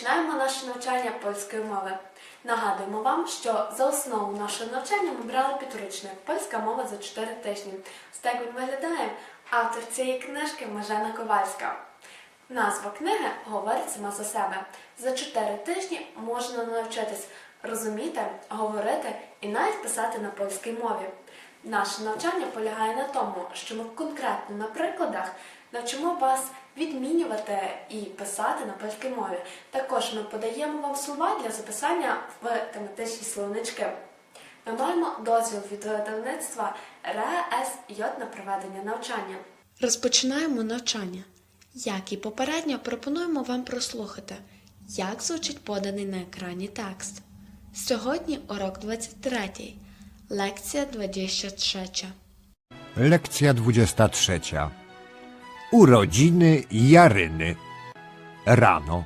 Розпочинаємо наше навчання польської мови. Нагадуємо вам, що за основу нашого навчання ми брали підручник Польська мова за 4 тижні. Ось так він виглядає. Автор цієї книжки Мажена Ковальська. Назва книги говорить сама за себе. За 4 тижні можна навчитись розуміти, говорити і навіть писати на польській мові. Наше навчання полягає на тому, що ми конкретно на прикладах навчимо вас відмінювати і писати на польській мові. Також ми подаємо вам слова для записання в тематичні словнички. Ми маємо дозвіл від видавництва РЕСЙ на проведення навчання. Розпочинаємо навчання. Як і попередньо, пропонуємо вам прослухати, як звучить поданий на екрані текст. Сьогодні урок 23, лекція 23. Lekcja 23. Urodziny Jaryny. Rano.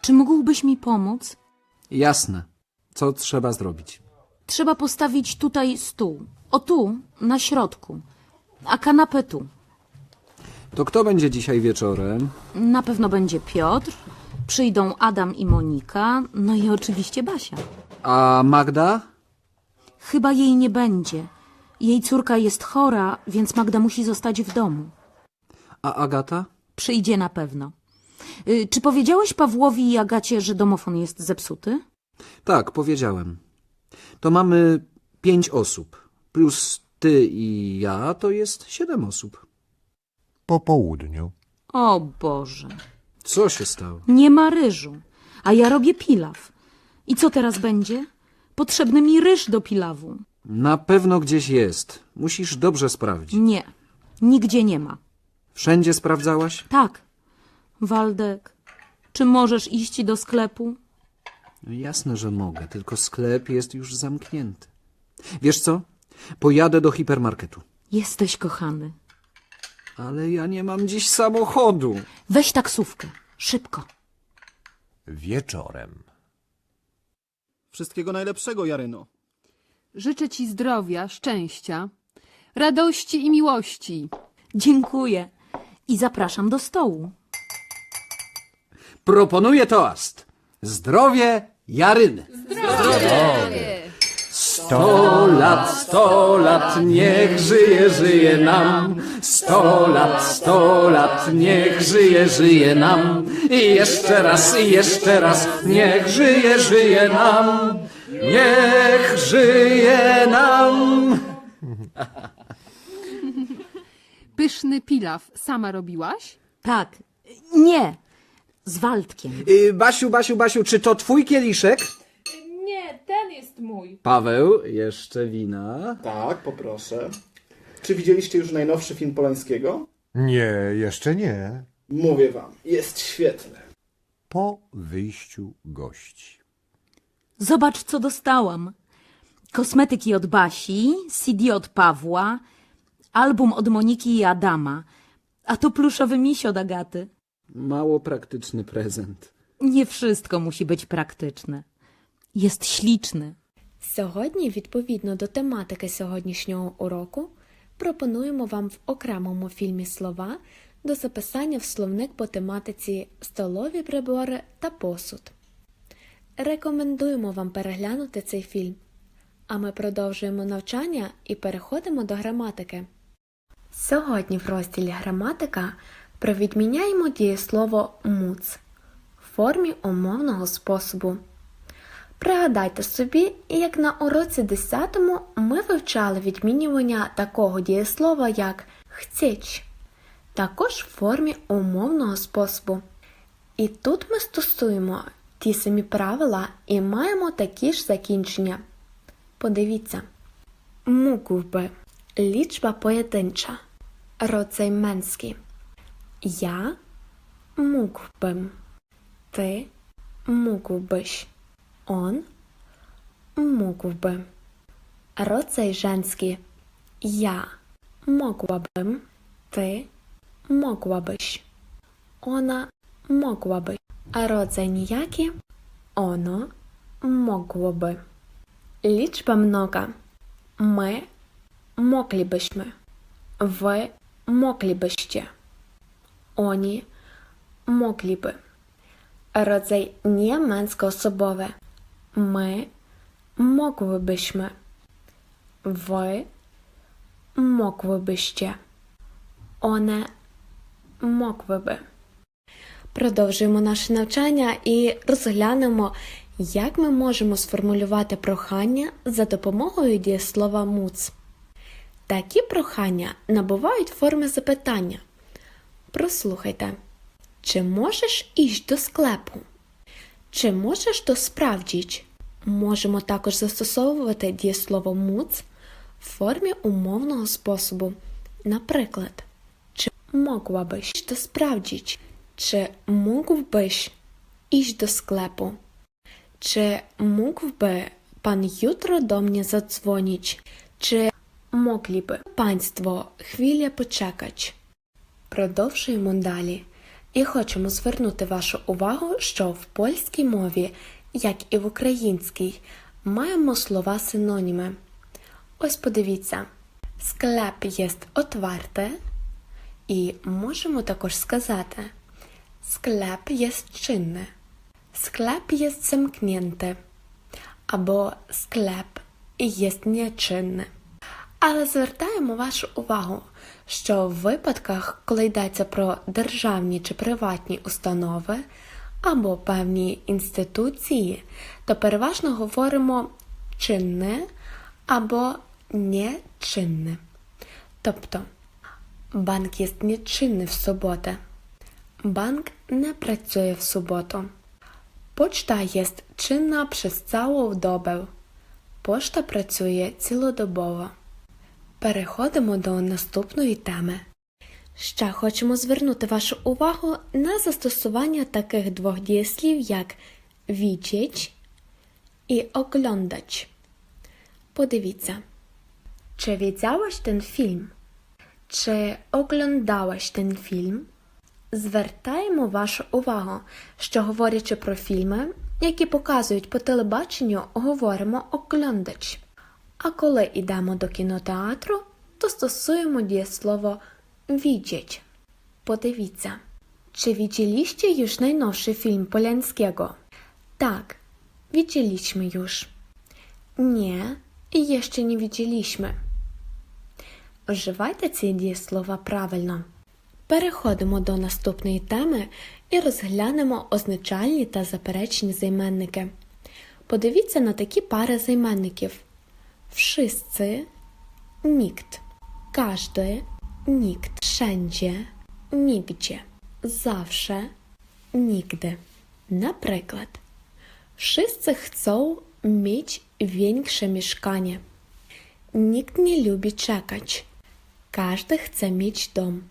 Czy mógłbyś mi pomóc? Jasne. Co trzeba zrobić? Trzeba postawić tutaj stół. O tu, na środku. A kanapę tu. To kto będzie dzisiaj wieczorem? Na pewno będzie Piotr, przyjdą Adam i Monika, no i oczywiście Basia. A Magda? Chyba jej nie będzie. Jej córka jest chora, więc Magda musi zostać w domu. A Agata? Przyjdzie na pewno. Y, Czy powiedziałeś Pawłowi i Agacie, że domofon jest zepsuty? Tak, powiedziałem. To mamy pięć osób. Plus ty i ja to jest siedem osób. Po południu. O Boże, Co się stało? nie ma ryżu, a ja robię pilaw. I co teraz będzie? Potrzebny mi ryż do pilawu. Na pewno gdzieś jest. Musisz dobrze sprawdzić. Nie, nigdzie nie ma. Wszędzie sprawdzałaś? Tak. Waldek, czy możesz iść do sklepu? No jasne, że mogę, tylko sklep jest już zamknięty. Wiesz co? Pojadę do hipermarketu. Jesteś kochany. Ale ja nie mam dziś samochodu. Weź taksówkę. Szybko. Wieczorem. Wszystkiego najlepszego, Jaryno. Życzę Ci zdrowia, szczęścia, radości i miłości. Dziękuję. I zapraszam do stołu. Proponuję toast. Zdrowie Jaryny. Sto lat, sto lat, niech żyje, żyje nam. Sto lat, sto lat, niech żyje, żyje nam. I jeszcze raz, i jeszcze raz, niech żyje, żyje nam. Niech żyje nam. Pyszny pilaw sama robiłaś? Tak. Nie. Z Waldkiem. Y, Basiu, Basiu, Basiu, czy to twój kieliszek? Nie, ten jest mój. Paweł, jeszcze wina. Tak, poproszę. Czy widzieliście już najnowszy film Polańskiego? Nie, jeszcze nie. Mówię wam, jest świetny. Po wyjściu gości. Zobacz, co dostałam. Kosmetyki od Basi, CD od Pawła, album od Moniki i Adama, a to pluszowy miś od Agaty. Mało praktyczny prezent. Nie wszystko musi być praktyczne. Jest śliczny. Сьогодні, відповідно до тематики сьогоднішнього уроку, пропонуємо вам в окремому фільмі слова до записання в словник по тематиці столові прибори та посуд. Рекомендуємо вам переглянути цей фільм. А ми продовжуємо навчання і переходимо до граматики. Сьогодні в розділі граматика провідміняємо дієслово муц в формі умовного способу. Пригадайте собі, як на уроці 10 ми вивчали відмінювання такого дієслова, як «хцєч», також в формі умовного способу. І тут ми стосуємо ті самі правила і маємо такі ж закінчення. Подивіться. Mógł би лічба поєдинча. Роdzaj męski. Я mógłbym. Ty mógłbyś. On mógłby. Rodzaj żeński. Ja mogłabym. Ty mogłabyś. Ona mogłaby. A rodzaj nijaki. Ono mogłoby. Liczba mnoga. My moglibyśmy. Wy moglibyście. Oni mogliby. rodzaj nie męskoosobowy. My mogłybyśmy. Wy mogłybyście. One mogłyby. Продовжуємо наше навчання і розглянемо, як ми можемо сформулювати прохання за допомогою дієслова муц. Такі прохання набувають форми запитання. Прослухайте. Чи можеш іść до склепу? Чи можеш то справдіч? Можемо також застосовувати дієслово муц в формі умовного способу. Наприклад, чи mogłabyś to sprawdzić? Чи mógłbyś iść do sklepu? Czy mógłby pan jutro do mnie zadzwonić? Czy mogliby państwo chwilę poczekać? Продовжуємо далі. І хочемо звернути вашу увагу, що в польській мові, як і в українській, маємо слова синоніми. Ось подивіться: склеп єст отверте, і можемо також сказати склеп єст чинне, склеп єст замкнєнте, або склеп єст нечинне. Але звертаємо вашу увагу, що в випадках, коли йдеться про державні чи приватні установи або певні інституції, то переважно говоримо чинне або нечинне. Тобто, банк є нечинний в суботу. Банк не працює в суботу. Почта є чинна przez całą добу. Пошта працює цілодобово. Переходимо до наступної теми. Ще хочемо звернути вашу увагу на застосування таких двох дієслів, як widzieć і oglądać. Подивіться. Чи widziałeś ten фільм? Чи oglądałeś ten фільм? Звертаємо вашу увагу, що говорячи про фільми, які показують по телебаченню, говоримо оглядач. А коли йдемо до кінотеатру, то стосуємо дієслово widzieć. Подивіться. Czy widzieliście już najnowszy film Polańskiego? Tak, widzieliśmy już. Nie, jeszcze nie widzieliśmy. Вживайте ці дієслова правильно. Переходимо до наступної теми і розглянемо означальні та заперечні займенники. Подивіться на такі пари займенників: wszyscy, nikt, każdy, nikt, wszędzie, nigdzie, zawsze, nigdy. Наприклад, wszyscy chcą mieć większe mieszkanie. Nikt nie lubi czekać. Każdy chce mieć dom.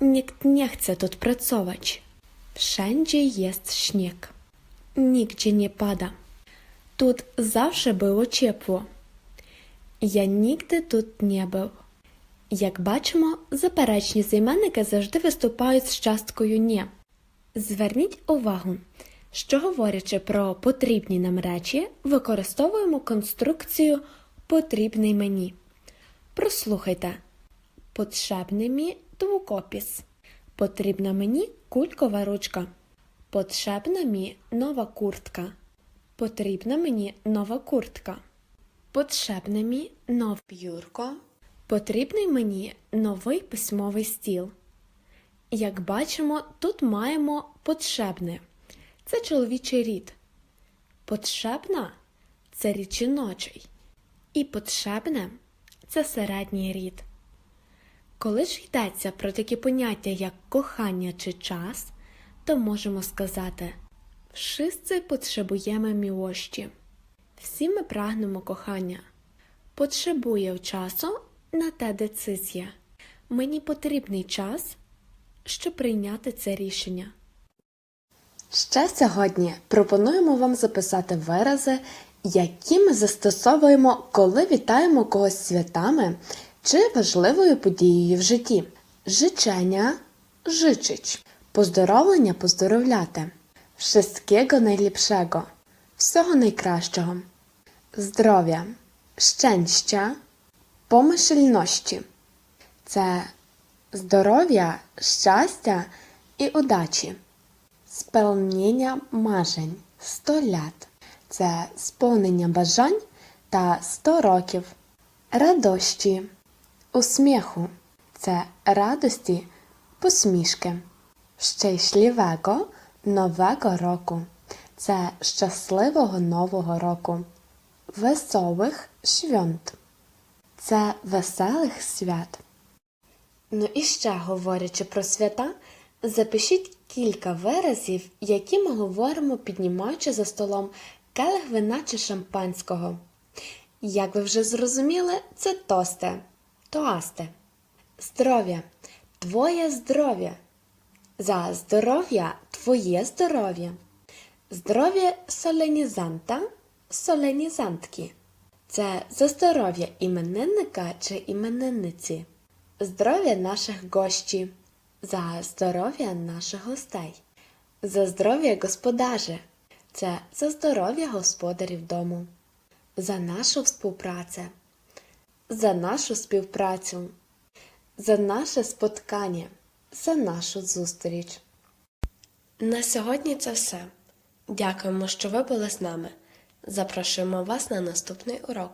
Nikt nie chce тут pracować. Wszędzie jest śnieg. Nigdzie nie pada. Тут zawsze było ciepło. Я nigdy тут не був. Як бачимо, заперечні займенники завжди виступають з часткою «не». Зверніть увагу, що говорячи про потрібні нам речі, використовуємо конструкцію потрібний мені. Прослухайте. Потрібний мені двукопіс. Потрібна мені кулькова ручка. Потрібна мені нова куртка. Потрібна мені нова куртка. Потрібне мені нове п'юрко. Потрібний мені новий письмовий стіл. Як бачимо, тут маємо потрібне. Це чоловічий рід. Потрібна це рід жіночий. І потрібне це середній рід. Коли ж йдеться про такі поняття, як кохання чи час, то можемо сказати Wszyscy potrzebujemy miłości. Всі ми прагнемо кохання. Потребує часу на те децизія. Мені потрібний час, щоб прийняти це рішення. Ще сьогодні пропонуємо вам записати вирази, які ми застосовуємо, коли вітаємо когось святами чи важливою подією в житті. Życzenia – życzyć. Поздоровлення – поздоровляти. Wszystkiego najlepszego. Всього найкращого. Здоров'я, szczęścia, помишельності. Це здоров'я, щастя і удачі. Сповнення мажень 100 лят. Це сповнення бажань та 100 років. Радощі усміху це радості, посмішки. Щасливого нового року. Це щасливого нового року. Веселих свят. Це веселих свят. Ну і ще говорячи про свята, запишіть кілька виразів, які ми говоримо, піднімаючи за столом келих вина чи шампанського. Як ви вже зрозуміли, це тосте, тоасте. Здоров'я, твоє здоров'я. За здоров'я, твоє здоров'я. Здоров'я соленізанта, соленізантки. Це за здоров'я іменинника чи іменинниці. Здоров'я наших гості. За здоров'я наших гостей. За здоров'я господаря. Це за здоров'я господарів дому. За нашу співпрацю. За нашу співпрацю. За наше споткання. За нашу зустріч. На сьогодні це все. Дякуємо, що ви були з нами. Запрошуємо вас на наступний урок.